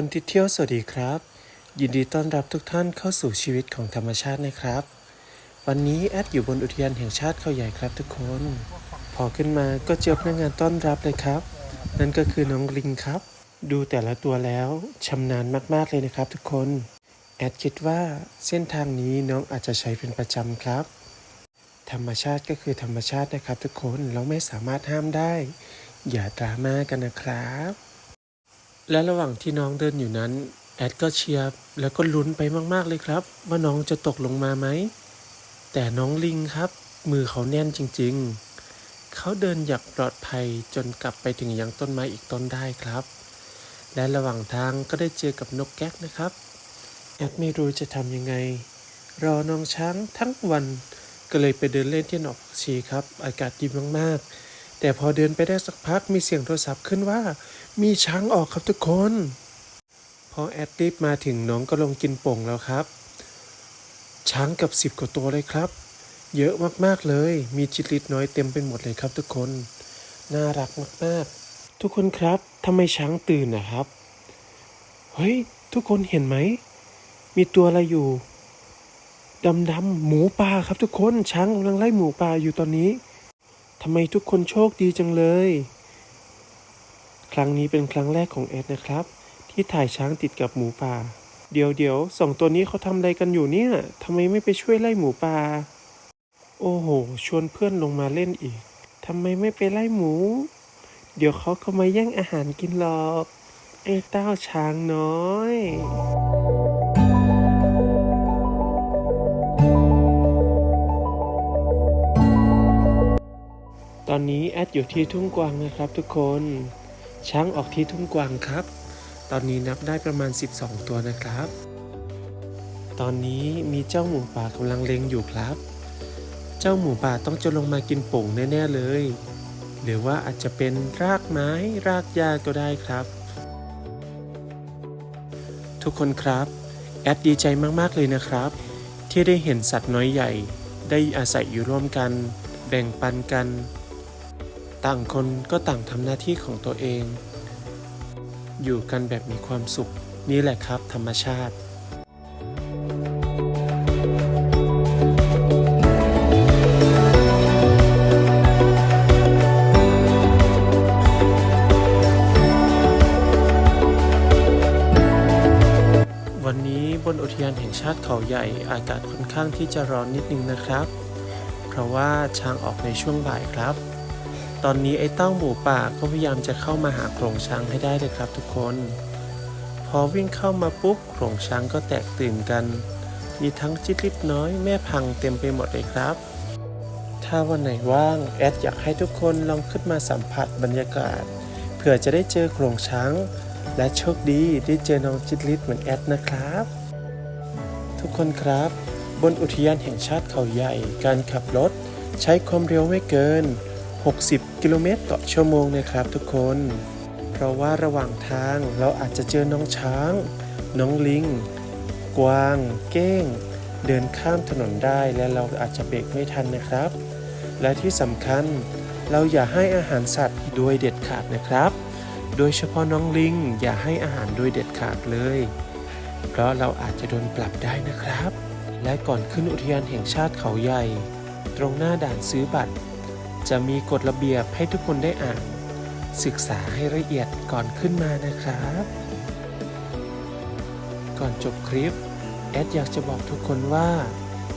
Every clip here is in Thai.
คนที่เที่ยวสวัสดีครับ ยินดีต้อนรับทุกท่านเข้าสู่ชีวิตของธรรมชาตินะครับ วันนี้แอดอยู่บนอุทยานแห่งชาติเขาใหญ่ครับทุกคน พอขึ้นมาก็เจอพนักงานต้อนรับเลยครับ นั่นก็คือน้องลิงครับ ดูแต่ละตัวแล้วชำนาญมากๆเลยนะครับทุกคน แอดคิดว่าเส้นทางนี้น้องอาจจะใช้เป็นประจำครับ ธรรมชาติก็คือธรรมชาตินะครับ ทุกคนเราไม่สามารถห้ามได้ อย่าดราม่ากันนะครับ และระหว่างที่น้องเดินอยู่นั้น แอดก็เชียร์แล้วก็ลุ้นไปมากๆเลยครับ ว่าน้องจะตกลงมาไหม แต่น้องลิงครับ มือเขาแน่นจริงๆ เขาเดินอย่างปลอดภัยจนกลับไปถึงยังต้นไม้อีกต้นได้ครับ และระหว่างทางก็ได้เจอกับนกแก๊กนะครับ แอดไม่รู้จะทำยังไง รอน้องช้างทั้งวันก็เลยไปเดินเล่นที่หนองผักชีครับ อากาศดีมากๆ แต่พอเดินไปได้สักพักมีเสียงโทรศัพท์ขึ้นว่า มีช้างออกครับทุกคน พอแอดรีบมาถึงน้องก็ลงกินโป่งแล้วครับ ช้างกับสิบกว่าตัวเลยครับ เยอะมากๆเลย มีจิตลิดน้อยเต็มไปหมดเลยครับทุกคน น่ารักมากๆ ทุกคนครับทำไมช้างตื่นนะครับ เฮ้ย ทุกคนเห็นไหม มีตัวอะไรอยู่ดำดำๆหมูป่าครับทุกคนช้างกำลังไล่หมูป่าอยู่ตอนนี้ำไมทุกคนโชคดีจังเลย ครั้งนี้เป็นครั้งแรกของแอดนะครับ ที่ถ่ายช้างติดกับหมูป่า เดี๋ยวเดี๋ยวสองตัวนี้เขาทำอะไรกันอยู่เนี่ยทำไมไม่ไปช่วยไล่หมูป่า โอ้โห ชวนเพื่อนลงมาเล่นอีกทำไมไม่ไปไล่หมู เดี๋ยวเขาก็มาแย่งอาหารกินหรอก ไอ้เต้าช้างน้อย อนนี้แอดอยู่ที่ทุ่งกวางนะครับทุกคน ช้างออกที่ทุ่งกวางครับ ตอนนี้นับได้ประมาณ 12 ตัวนะครับ ตอนนี้มีเจ้าหมูป่ากำลังเล็งอยู่ครับ เจ้าหมูป่าต้องจะลงมากินป่งแน่ๆเลย หรือว่าอาจจะเป็นรากไม้รากหญ้าก็ได้ครับ ทุกคนครับแอดดีใจมากๆเลยนะครับ ที่ได้เห็นสัตว์น้อยใหญ่ได้อาศัยอยู่ร่วมกัน แบ่งปันกัน ต่างคนก็ต่างทำหน้าที่ของตัวเอง อยู่กันแบบมีความสุข นี่แหละครับ ธรรมชาติวันนี้บนอุทยานแห่งชาติเขาใหญ่อากาศค่อนข้างที่จะร้อนนิดนึงนะครับ เพราะว่าช้างออกในช่วงบ่ายครับ ตอนนี้ไอ้เต้าหมูป่าก็พยายามจะเข้ามาหาโขลงช้างให้ได้เลยครับทุกคน พอวิ่งเข้ามาปุ๊บโขลงช้างก็แตกตื่นกัน มีทั้งจิตลิบน้อยแม่พังเต็มไปหมดเลยครับ ถ้าวันไหนว่างแอดอยากให้ทุกคนลองขึ้นมาสัมผัสบรรยากาศเผื่อจะได้เจอโขลงช้าง และโชคดีได้เจอน้องจิตลิศเหมือนแอดนะครับ ทุกคนครับ บนอุทยานแห่งชาติเขาใหญ่การขับรถ ใช้ความเร็วไม่เกิน 60 กิโลเมตรต่อชั่วโมงนะครับทุกคน เพราะว่าระหว่างทางเราอาจจะเจอน้องช้าง น้องลิง กวาง เก้ง เดินข้ามถนนได้และเราอาจจะเบรกไม่ทันนะครับ และที่สำคัญเราอย่าให้อาหารสัตว์โดยเด็ดขาดนะครับ โดยเฉพาะน้องลิงอย่าให้อาหารโดยเด็ดขาดเลย เพราะเราอาจจะโดนปรับได้นะครับ และก่อนขึ้นอุทยานแห่งชาติเขาใหญ่ ตรงหน้าด่านซื้อบัตร จะมีกฎระเบียบให้ทุกคนได้อ่าน ศึกษาให้ละเอียดก่อนขึ้นมานะครับ ก่อนจบคลิป แอดอยากจะบอกทุกคนว่า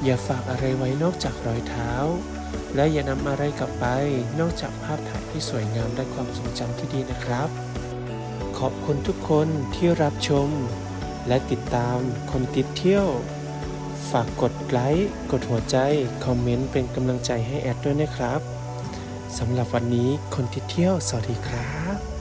อย่าฝากอะไรไว้นอกจากรอยเท้า และอย่านำอะไรกลับไปนอกจากภาพถ่ายที่สวยงามและความทรงจำที่ดีนะครับ ขอบคุณทุกคนที่รับชม และติดตามคนติดเที่ยวฝากกดไลค์ กดหัวใจ คอมเมนต์เป็นกำลังใจให้แอดด้วยนะครับ สำหรับวันนี้คนที่เที่ยวสวัสดีครับ